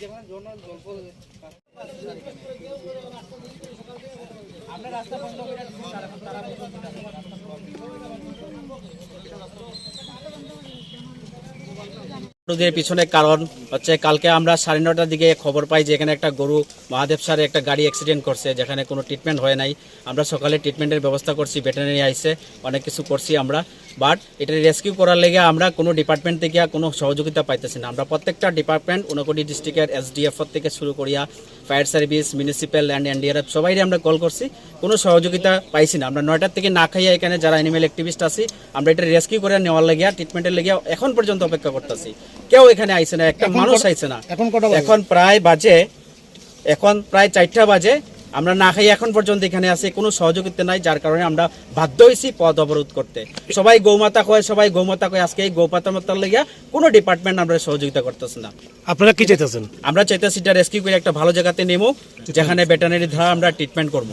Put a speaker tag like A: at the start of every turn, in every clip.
A: এখন
B: গরুদের পিছনে কারণ হচ্ছে কালকে আমরা সাড়ে নটার দিকে খবর পাই যে এখানে একটা গরু মহাদেব স্যার একটা গাড়ি অ্যাক্সিডেন্ট করছে, যেখানে কোনো ট্রিটমেন্ট হয় নাই। আমরা সকালে ট্রিটমেন্টের ব্যবস্থা করছি ভেটেরিনারি আইসে অনেক কিছু করছি আমরা। বাট এটা রেস্কিউ করার লেগে আমরা কোনো ডিপার্টমেন্ট থেকে কোনো সহযোগিতা পাইতেছি না। আমরা প্রত্যেকটা ডিপার্টমেন্ট উনকোটি ডিস্ট্রিক্টের এসডিএফ থেকে শুরু করিয়া fire service municipal and NDRF সবাই আমরা কল করছি। কোনো সহযোগিতা পাইছি না। আমরা নয়টার থেকে না খাইয়া এখানে যারা অ্যানিমেল অ্যাক্টিভিস্ট আছি আমরা এটা রেস্কিউ করে নেওয়ার লাগিয়া ট্রিটমেন্টের লাগিয়া এখন পর্যন্ত অপেক্ষা করতেছি। কেউ এখানে আইসে না একটা মানুষ
A: আইসে
B: আইছে না?
A: এখন
B: প্রায় বাজে এখন প্রায় চারটা বাজে। আমরা না খাই এখন পর্যন্ত এখানে আছি কোনো সহযোগিতা নাই যার কারণে আমরা বাধ্য হয়েছি পথ অবরোধ করতে। সবাই গৌমাতা কয় সবাই গৌমাতা কয় আজকে এই গৌপাতা মাতার লেগে কোনো ডিপার্টমেন্ট আমরা সহযোগিতা করতেছে না।
C: আপনারা কি চাইতেছেন?
B: আমরা চাইতেছি এটা রেস্কিউ করে একটা ভালো জায়গাতে নেব যেখানে ভেটেনারি ধারা আমরা ট্রিটমেন্ট করব।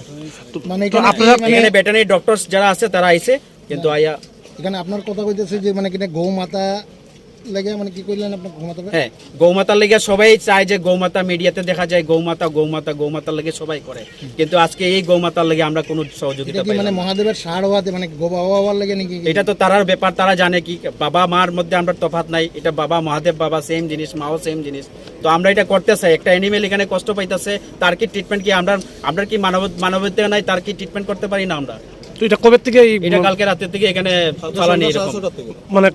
A: মানে এখানে
C: আপনারা
A: মানে
B: এখানে ভেটেনারি ডক্টর যারা আছে তারা আইছে কিন্তু আইয়া
A: এখানে আপনার কথা কইতেছে যে মানে কিনা গৌ মাতা লাগে মানে কি
B: হ্যাঁ গৌমাতার লেগে সবাই চায় যে গৌমাতা মিডিয়াতে দেখা যায় গৌমাতা গৌমাতা গৌমাতার লেগে সবাই করে। কিন্তু আজকে এই গৌমাতার লেগে আমরা কোনো সহযোগিতা
A: এটা
B: পাই
A: মানে মহাদেবের সার হওয়াতে মানে গো হওয়ার লাগে নাকি?
B: এটা তো তারার ব্যাপার তারা জানে কি বাবা মার মধ্যে আমরা তফাৎ নাই এটা বাবা মহাদেব বাবা সেম জিনিস মাও সেম জিনিস। তো আমরা এটা করতে চাই একটা অ্যানিমেল এখানে কষ্ট পাইতেছে তার কি ট্রিটমেন্ট কি আমরা আমরা কি মানব মানবতা নাই তার কি ট্রিটমেন্ট করতে পারি না আমরা?
C: তো এটা কবে থেকে এই
B: এটা কালকে রাতের থেকে এখানে চালানি
C: মানে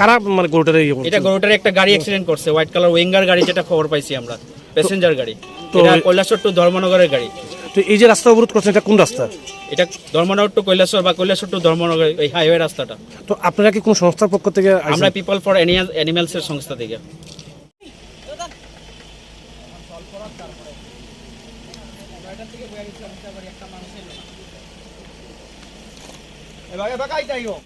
C: কারা মানে গরুটার
B: এটা গরুটার একটা গাড়ি অ্যাক্সিডেন্ট করছে হোয়াইট কালার উইঙ্গার গাড়ি যেটা খবর পাইছি আমরা প্যাসেঞ্জার গাড়ি। এটা কৈলাসর টু ধর্মনগরের গাড়ি।
C: তো এই যে রাস্তা অবরোধ করছেন এটা কোন রাস্তা?
B: এটা ধর্মনগর টু কৈলাসর বা কৈলাসর টু ধর্মনগর এই হাইওয়ে রাস্তাটা।
C: তো আপনারা কি কোন সংস্থার পক্ষ থেকে
B: আমরা পিপল ফর অ্যানিমালস এর সংস্থা থেকে। バカいやば痛いよ。